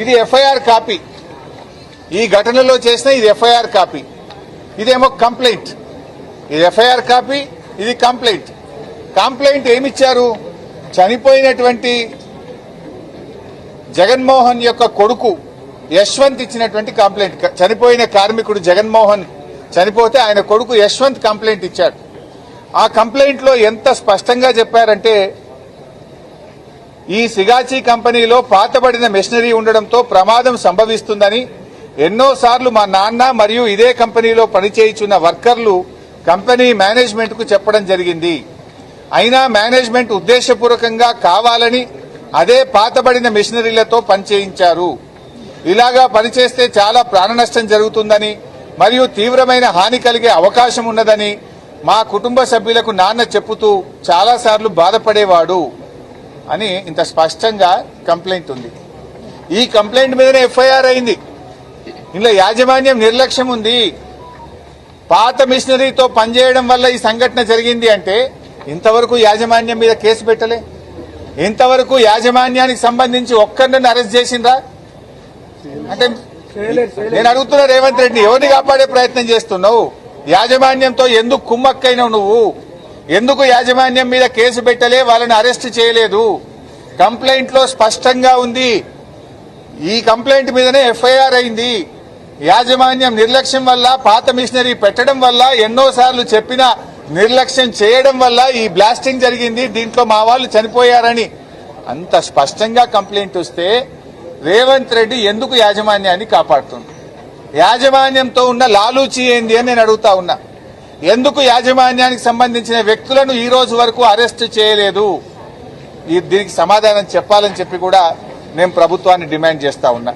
ఇది FIR copy. ఈ ఘటనలో చేసిన ఇది ఎఫ్ఐఆర్ కాపీ. ఇదేమో కంప్లైంట్. ఇది ఎఫ్ఐఆర్ కాపీ ఇది కంప్లైంట్. కంప్లైంట్ ఏమిచ్చారు? చనిపోయినటువంటి జగన్మోహన్ యొక్క కొడుకు యశ్వంత్ ఇచ్చినటువంటి కంప్లైంట్. చనిపోయిన కార్మికుడు జగన్మోహన్ చనిపోతే ఆయన కొడుకు యశ్వంత్ కంప్లైంట్ ఇచ్చాడు. ఆ కంప్లైంట్లో ఎంత స్పష్టంగా చెప్పారంటే ఈ సిగాచి కంపెనీలో పాతబడిన మెషినరీ ఉండడంతో ప్రమాదం సంభవిస్తుందని ఎన్నోసార్లు మా నాన్న మరియు ఇదే కంపెనీలో పనిచేయుచున్న వర్కర్లు కంపెనీ మేనేజ్మెంట్కు చెప్పడం జరిగింది. అయినా మేనేజ్మెంట్ ఉద్దేశపూర్వకంగా కావాలని అదే పాతబడిన మిషనరీలతో పనిచేయించారు. ఇలాగా పనిచేస్తే చాలా ప్రాణ నష్టం జరుగుతుందని మరియు తీవ్రమైన హాని కలిగే అవకాశం ఉన్నదని మా కుటుంబ సభ్యులకు నాన్న చెప్పుతూ చాలాసార్లు బాధపడేవాడు. అని ఇంత స్పష్టంగా కంప్లైంట్ ఉంది. ఈ కంప్లైంట్ మీదనే ఎఫ్ఐఆర్ అయింది. ఇందులో యాజమాన్యం నిర్లక్ష్యం ఉంది. పాత మిషనరీతో పనిచేయడం వల్ల ఈ సంఘటన జరిగింది అంటే ఇంతవరకు యాజమాన్యం మీద కేసు పెట్టలే. ఇంతవరకు యాజమాన్యానికి సంబంధించి ఒక్కరిని అరెస్ట్ చేసిందా అంటే నేను అడుగుతున్నా రేవంత్ రెడ్డి ఎవరిని కాపాడే ప్రయత్నం చేస్తున్నావు? యాజమాన్యంతో ఎందుకు కుమ్మక్కైనావు నువ్వు? ఎందుకు యాజమాన్యం మీద కేసు పెట్టలే? వాళ్ళని అరెస్ట్ చేయలేదు. కంప్లైంట్లో స్పష్టంగా ఉంది. ఈ కంప్లైంట్ మీదనే ఎఫ్ఐఆర్ అయింది. యాజమాన్యం నిర్లక్ష్యం వల్ల పాత మిషనరీ పెట్టడం వల్ల ఎన్నోసార్లు చెప్పిన నిర్లక్ష్యం చేయడం వల్ల ఈ బ్లాస్టింగ్ జరిగింది. దీంట్లో మా వాళ్ళు చనిపోయారని. అంత స్పష్టంగా కంప్లైంట్ వస్తే రేవంత్ రెడ్డి ఎందుకు యాజమాన్యాన్ని కాపాడుతుంది యాజమాన్యంతో ఉన్న లాలూచి ఏంది అని నేను అడుగుతా ఉన్నా. ఎందుకు యాజమాన్యానికి సంబంధించిన వ్యక్తులను ఈ రోజు వరకు అరెస్ట్ చేయలేదు ఈ దీనికి సమాధానం చెప్పాలని చెప్పి కూడా నేను ప్రభుత్వాన్ని డిమాండ్ చేస్తా ఉన్నా